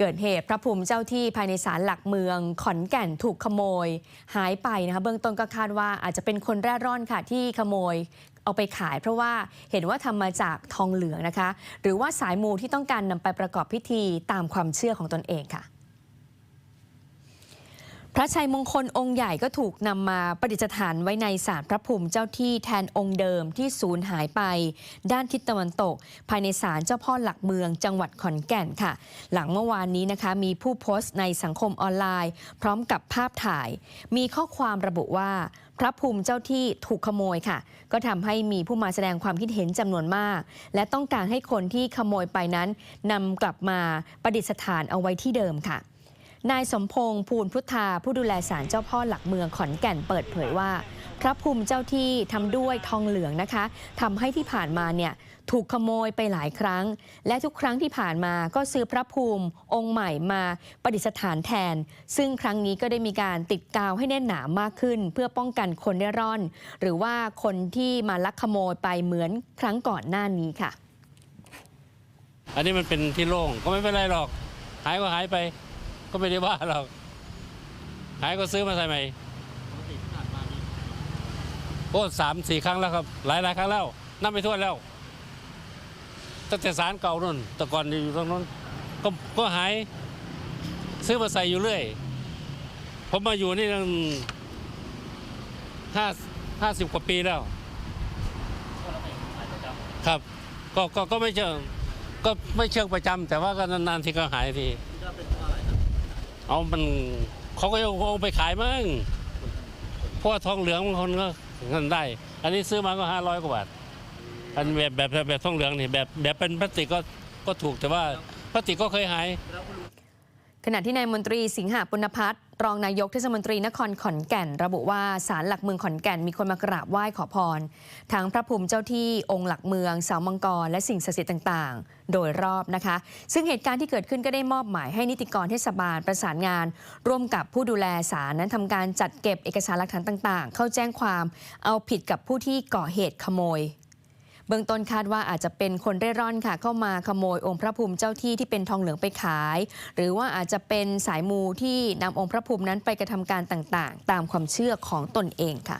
เกิดเหตุพระภูมิเจ้าที่ภายในศาลหลักเมือง ขอนแก่นถูกขโมย หายไปนะคะเบื้องต้นก็คาดว่าอาจจะเป็นคนแร่ร่อนค่ะที่ขโมยเอาไปขายเพราะว่าเห็นว่าทำมาจากทองเหลืองนะคะ หรือว่าสายมูที่ต้องการนำไปประกอบพิธีตามความเชื่อของตนเองค่ะ พระชัยมงคลองค์ใหญ่ก็ถูกนำมาประดิษฐานไว้ในศาลพระภูมิเจ้าที่แทนองค์เดิมที่สูญหายไป ด้านทิศตะวันตก ภายในศาลเจ้าพ่อหลักเมืองจังหวัดขอนแก่นค่ะ หลังเมื่อวานนี้นะคะ มีผู้โพสต์ในสังคมออนไลน์ พร้อมกับภาพถ่าย มีข้อความระบุว่า พระภูมิเจ้าที่ถูกขโมยค่ะ ก็ทำให้มีผู้มาแสดงความคิดเห็นจำนวนมาก และต้องการให้คนที่ขโมยไปนั้นนำกลับมาประดิษฐานเอาไว้ที่เดิมค่ะ นายสมพงษ์ภูลพุทธาผู้ดูแลศาลเจ้าพ่อหลักเมืองขอนแก่นเปิดเผยว่า พระภูมิเจ้าที่ทำด้วยทองเหลืองนะคะทำให้ที่ผ่านมาเนี่ยถูกขโมยไปหลายครั้ง และทุกครั้งที่ผ่านมาก็ซื้อพระภูมิองค์ใหม่มาประดิษฐานแทน ซึ่งครั้งนี้ก็ได้มีการติดกาวให้แน่นหนามากขึ้น เพื่อป้องกันคนเร่ร่อน หรือว่าคนที่มาลักขโมยไปเหมือนครั้งก่อนหน้านี้ค่ะ อันนี้มันเป็นที่โล่งก็ไม่เป็นไรหรอกหายก็หายไป ก็ไม่ได้ว่าหรอกหายก็ซื้อมาใส่ใหม่โอ้สามสี่ครั้งแล้วครับ หลายหลายครั้งแล้วนับไม่ถ้วนแล้วตั้งแต่สารเก่านู่นแต่ก่อนอยู่ตรงนู้นก็ก็หายซื้อมาใส่อยู่เรื่อย ผมมาอยู่นี่ตั้งห้าห้าสิบกว่าปีแล้ว ครับ ก็ก็ก็ไม่เชิงก็ไม่เชิงประจำแต่ว่าก็นานๆทีก็หายที เอามันเขาก็เอาไปขายมั้งเพราะว่าทองเหลืองบางคนก็เงินได้ อันนี้ซื้อมาก็ห้าร้อยกว่าบาทอันแบบแบบแบบแบบทองเหลืองนี่แบบแบบเป็นพลาสติกก็ก็ถูกแต่ว่าพลาสติกก็เคยหาย ขณะที่นายมนตรีสิงหาปุณพัฒน์รองนายกเทศมนตรีนครขอนแก่น ระบุว่าศาลหลักเมืองขอนแก่นมีคนมากราบไหว้ขอพรทั้งพระภูมิเจ้าที่องค์หลักเมืองเสามังกร และสิ่งศักดิ์สิทธิ์ต่างๆ โดยรอบนะคะ ซึ่งเหตุการณ์ที่เกิดขึ้นก็ได้มอบหมายให้นิติกรเทศบาลประสานงาน ร่วมกับผู้ดูแลศาลนั้นทำการจัดเก็บเอกสารหลักฐานต่าง ๆ เข้าแจ้งความเอาผิดกับผู้ที่ก่อเหตุขโมย เบื้องต้นคาดว่าอาจจะเป็นคนเร่ร่อนค่ะ เข้ามาขโมยองค์พระภูมิเจ้าที่ที่เป็นทองเหลืองไปขาย หรือว่าอาจจะเป็นสายมูที่นำองค์พระภูมินั้นไปกระทำการต่างๆ ตามความเชื่อของตนเองค่ะ